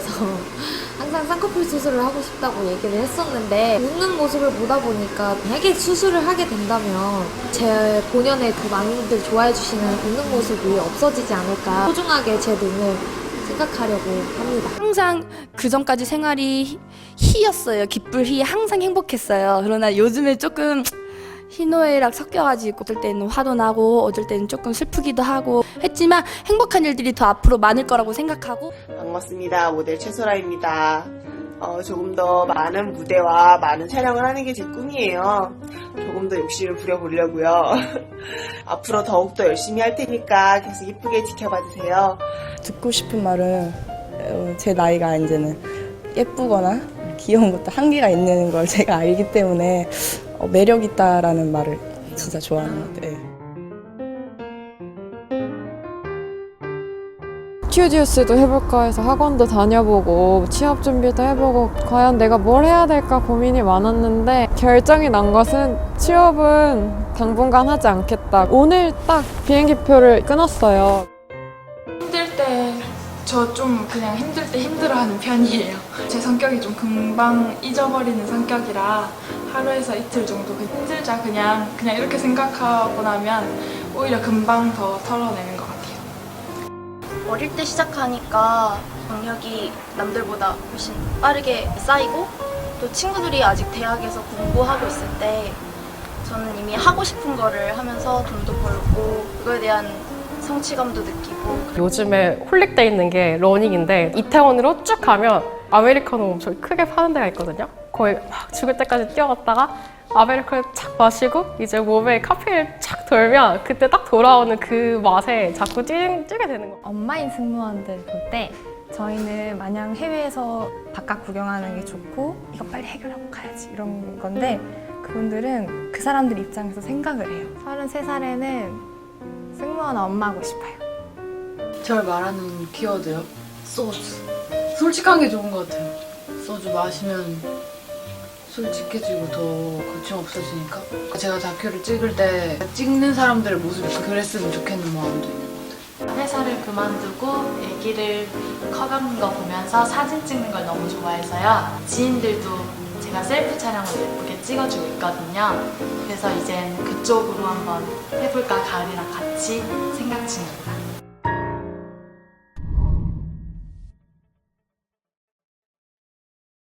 쌍꺼풀 수술을 하고 싶다고 얘기를 했었는데 웃는 모습을 보다 보니까 만약에 수술을 하게 된다면 제 본연의 그 많이들 좋아해 주시는 웃는 모습이 없어지지 않을까 소중하게 제 눈을 생각하려고 합니다. 항상 그 전까지 생활이 희였어요. 기쁠 희 항상 행복했어요. 그러나 요즘에 조금 희노애락 섞여가지고 어떨 때는 화도 나고 어떨 때는 조금 슬프기도 하고 했지만 행복한 일들이 더 앞으로 많을 거라고 생각하고 반갑습니다. 모델 최소라입니다. 어, 조금 더 많은 무대와 많은 촬영을 하는 게 제 꿈이에요. 조금 더 욕심을 부려보려고요. 앞으로 더욱더 열심히 할 테니까 계속 이쁘게 지켜봐 주세요. 듣고 싶은 말은 어, 제 나이가 이제는 예쁘거나 귀여운 것도 한계가 있는 걸 제가 알기 때문에 어, 매력 있다라는 말을 진짜 좋아하는 것 같아요. 예. 해볼까 해서 학원도 다녀보고 취업 준비도 해보고 과연 내가 뭘 해야 될까 고민이 많았는데 결정이 난 것은 취업은 당분간 하지 않겠다. 오늘 딱 비행기표를 끊었어요. 힘들 때 저 좀 그냥 힘들 때 힘들어하는 편이에요. 제 성격이 좀 금방 잊어버리는 성격이라 하루에서 이틀 정도 그 힘들자 그냥 그냥 이렇게 생각하고 나면 오히려 금방 더 털어내는 것 같아요. 어릴 때 시작하니까 경력이 남들보다 훨씬 빠르게 쌓이고 또 친구들이 아직 대학에서 공부하고 있을 때 저는 이미 하고 싶은 거를 하면서 돈도 벌고 그거에 대한 성취감도 느끼고 요즘에 홀릭돼 있는 게 러닝인데 이태원으로 쭉 가면 아메리카노 엄청 크게 파는 데가 있거든요. 거의 막 죽을 때까지 뛰어갔다가 아메리카노 착 마시고 이제 몸에 카페인을 착 돌면 그때 딱 돌아오는 그 맛에 자꾸 뛰, 뛰게 되는 거예요. 엄마인 승무원들 볼 때 저희는 마냥 해외에서 바깥 구경하는 게 좋고 이거 빨리 해결하고 가야지 이런 건데 그분들은 그 사람들 입장에서 생각을 해요. 33살에는 승무원 엄마고 싶어요. 절 말하는 키워드요? 소주. 솔직한 게 좋은 것 같아요. 소주 마시면 솔직해지고 더 거침 없어지니까. 제가 다큐를 찍을 때 찍는 사람들의 모습이 그랬으면 좋겠는 마음도 있는 것 같아요. 회사를 그만두고 아기를 커가는 거 보면서 사진 찍는 걸 너무 좋아해서요. 지인들도 제가 셀프 촬영을 예쁘게 찍어주고 있거든요. 그래서 이젠 그쪽으로 한번 해볼까 가을이랑 같이 생각 중입니다.